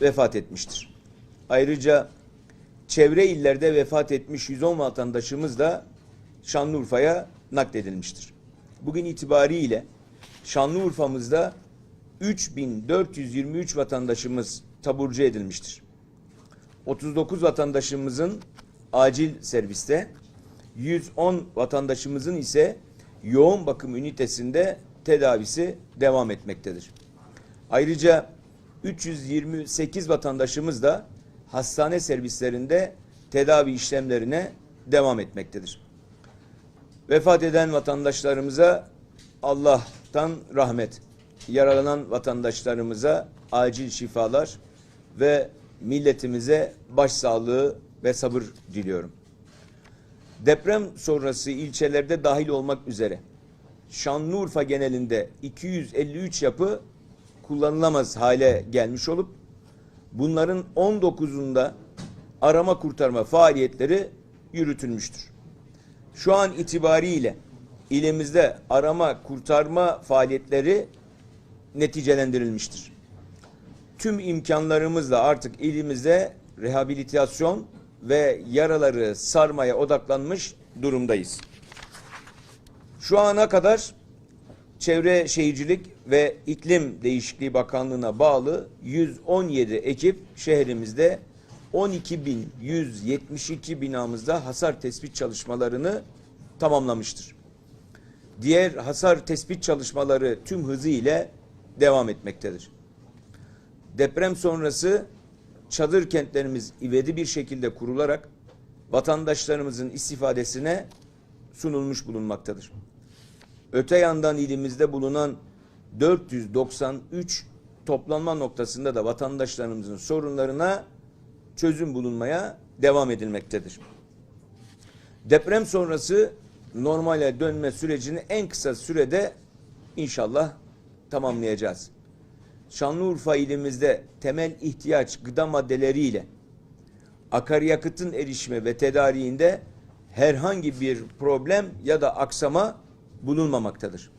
vefat etmiştir. Ayrıca çevre illerde vefat etmiş 110 vatandaşımız da Şanlıurfa'ya nakledilmiştir. Bugün itibariyle Şanlıurfa'mızda 3423 vatandaşımız taburcu edilmiştir. 39 vatandaşımızın acil serviste, 110 vatandaşımızın ise yoğun bakım ünitesinde tedavisi devam etmektedir. Ayrıca 328 vatandaşımız da hastane servislerinde tedavi işlemlerine devam etmektedir. Vefat eden vatandaşlarımıza Allah'tan rahmet, yaralanan vatandaşlarımıza acil şifalar ve milletimize başsağlığı ve sabır diliyorum. Deprem sonrası ilçelerde dahil olmak üzere Şanlıurfa genelinde 253 yapı kullanılamaz hale gelmiş olup bunların 19'unda arama kurtarma faaliyetleri yürütülmüştür. Şu an itibariyle ilimizde arama kurtarma faaliyetleri neticelendirilmiştir. Tüm imkanlarımızla artık ilimizde rehabilitasyon ve yaraları sarmaya odaklanmış durumdayız. Şu ana kadar Çevre Şehircilik ve İklim Değişikliği Bakanlığı'na bağlı 117 ekip şehrimizde 12.172 binamızda hasar tespit çalışmalarını tamamlamıştır. Diğer hasar tespit çalışmaları tüm hızı ile devam etmektedir. Deprem sonrası çadır kentlerimiz ivedi bir şekilde kurularak vatandaşlarımızın istifadesine sunulmuş bulunmaktadır. Öte yandan ilimizde bulunan 493 toplanma noktasında da vatandaşlarımızın sorunlarına çözüm bulunmaya devam edilmektedir. Deprem sonrası normale dönme sürecini en kısa sürede inşallah tamamlayacağız. Şanlıurfa ilimizde temel ihtiyaç gıda maddeleriyle akaryakıtın erişimi ve tedariğinde herhangi bir problem ya da aksama bulunmamaktadır.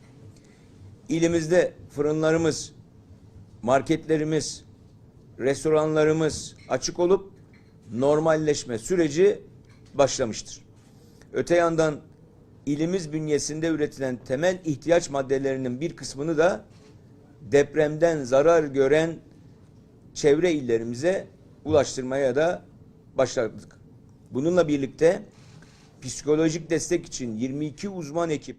İlimizde fırınlarımız, marketlerimiz, restoranlarımız açık olup normalleşme süreci başlamıştır. Öte yandan ilimiz bünyesinde üretilen temel ihtiyaç maddelerinin bir kısmını da depremden zarar gören çevre illerimize ulaştırmaya da başladık. Bununla birlikte psikolojik destek için 22 uzman ekip